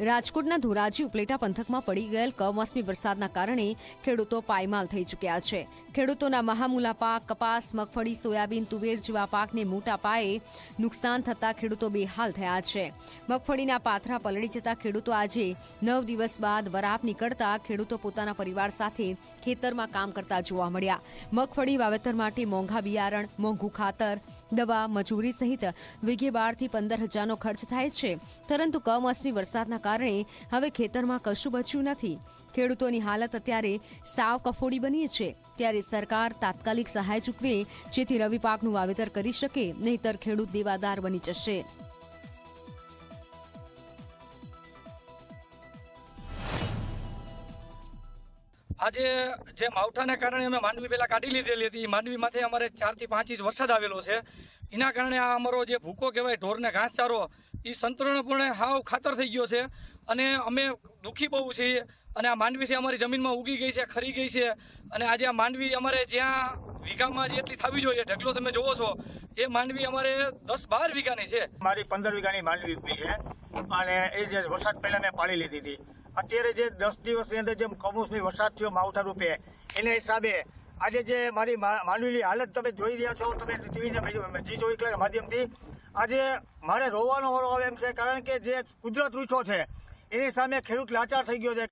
રાજકોટના ધોરાજી ઉપલેટા પંથકમાં પડી ગયેલ કમોસમી વરસાદના કારણે ખેડૂતો પાયમાલ થઈ ચૂક્યા છે. ખેડૂતોના મહામૂલા પાક, કપાસ, મગફળી, સોયાબીન, તુવેર જેવા પાકને મોટા પાયે નુકસાન થતા ખેડૂતો બેહાલ થયા છે. મગફળીના પાથરા પલળી જતા ખેડૂતો આજે નવ દિવસ બાદ વરાપ નીકળતા ખેડૂતો પોતાના પરિવાર સાથે ખેતરમાં કામ કરતા જોવા મળ્યા. મગફળી વાવેતર માટે મોંઘા બિયારણ, મોંઘું ખાતર, દવા, મજૂરી સહિત વીઘે બારથી પંદર હજારનો ખર્ચ થાય છે. પરંતુ કમોસમી વરસાદના કારણે હવે ખેતરમાં કશું બચ્યું નથી. ખેડૂતોની હાલત અત્યારે સાવ કફોડી બની છે. ત્યારે સરકાર તાત્કાલિક સહાય ચૂકવે, જેથી રવિ પાકનું વાવેતર કરી શકે, નહીતર ખેડૂત દેવાદાર બની જશે. આજે જે માવઠાને કારણે અમે માંડવી પહેલાં કાઢી લીધેલી હતી. માંડવીમાંથી અમારે ચારથી પાંચ ઇંચ વરસાદ આવેલો છે. એના કારણે આ અમારો જે ભૂકો કહેવાય, ઢોરને ઘાસચારો એ સંતૂર્ણપણે હાવ ખાતર થઈ ગયો છે. અને અમે દુઃખી બહુ છીએ. અને આ માંડવી છે અમારી જમીનમાં ઉગી ગઈ છે, ખરી ગઈ છે. અને આજે આ માંડવી અમારે જ્યાં વીઘામાં જેટલી થવી જોઈએ, ઢગલો તમે જોવો છો, એ માંડવી અમારે દસ બાર વીઘાની છે. મારી પંદર વીઘાની માંડવી ઉગી છે. અને એ જે વરસાદ પહેલાં મેં પાડી લીધી હતી. અત્યારે જે દસ દિવસની અંદર જે કમોસમી વરસાદ થયો માવઠા રૂપે, એના હિસાબે આજે જે મારી માંડવીની હાલત તમે જોઈ રહ્યા છો, તમે ટીવીના જી ચોવીસ માધ્યમથી આજે મારે રોવાનો વારો આવે એમ છે, કારણ કે જે કુદરત રૂચો છે, એની સામે ખેડૂત લાચાર થઈ ગયો છે.